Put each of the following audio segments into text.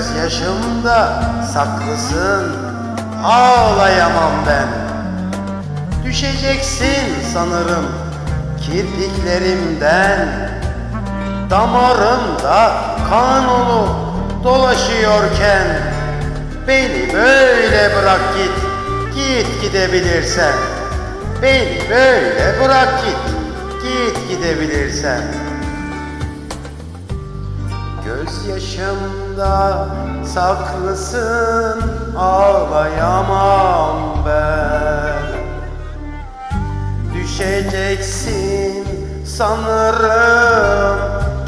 Gözyaşımda saklısın. Ağlayamam ben. Düşeceksin sanırım kirpiklerimden. Damarımda kan olup dolaşıyorken Beni böyle bırak git, git gidebilirsen. Beni böyle bırak git, git gidebilirsen Gözyaşımda saklısın ağlayamam ben. Düşeceksin sanırım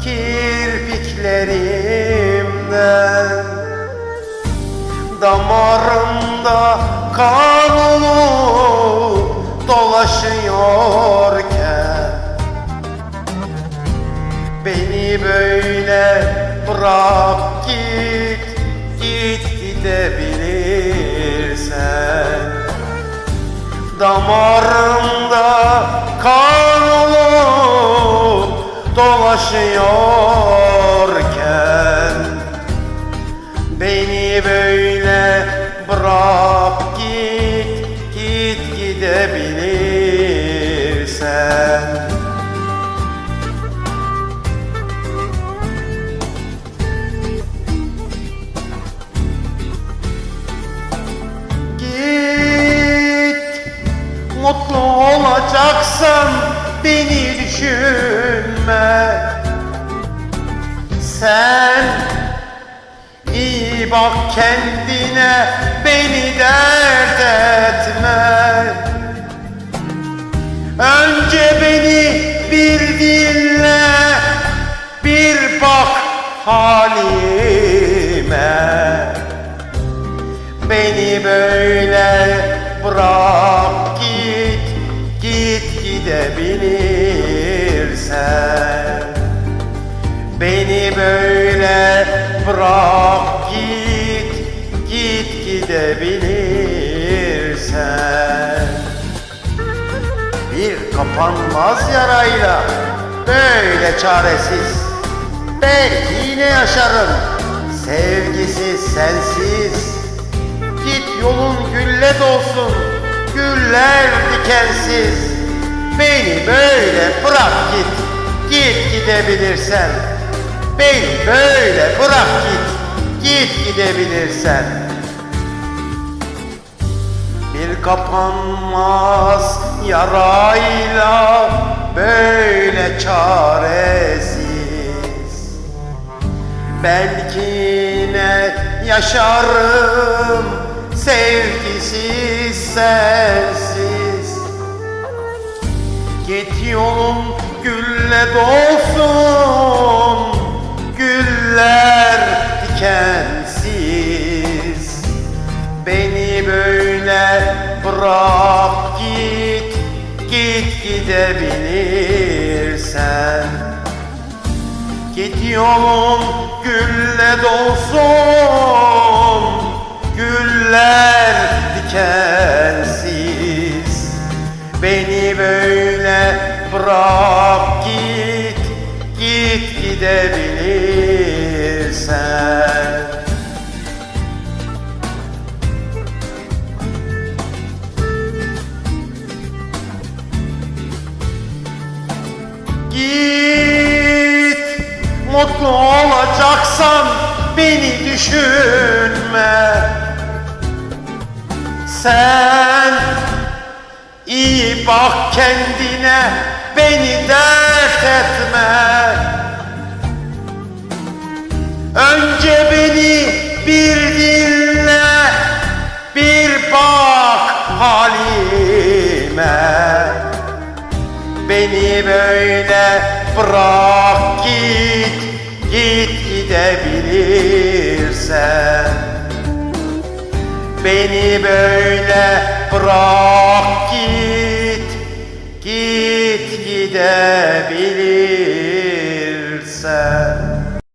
kirpiklerimden Damarımda kan olup dolaşıyorken bırak git, git gidebilirsen. Damarımda kan olup dolaşıyorken Beni böyle olacaksan beni düşünme. Sen iyi bak kendine beni dert etme. Önce beni bir dinle gidebilirsen Beni böyle bırak git, git gidebilirsen Bir kapanmaz yarayla böyle çaresiz Belki yine yaşarım sevgisiz sensiz Git yolun güllet olsun, güller dikensiz. Beni böyle bırak git, git gidebilirsen. Beni böyle bırak git, git gidebilirsen. Bir kapanmaz yarayla böyle çaresiz. Belki ne yaşarım sevgisiz sensiz Git yolun gülle dolsun Güller dikensiz. Beni böyle bırak git Git gidebilirsen. Git yolun gülle dolsun Güller dikensiz. Beni böyle gidebilirsen. Git mutlu olacaksan beni düşünme. Sen iyi bak kendine beni dert etme Önce beni bir dinle bir bak halime. Beni böyle bırak git, git gidebilirsen. Beni böyle bırak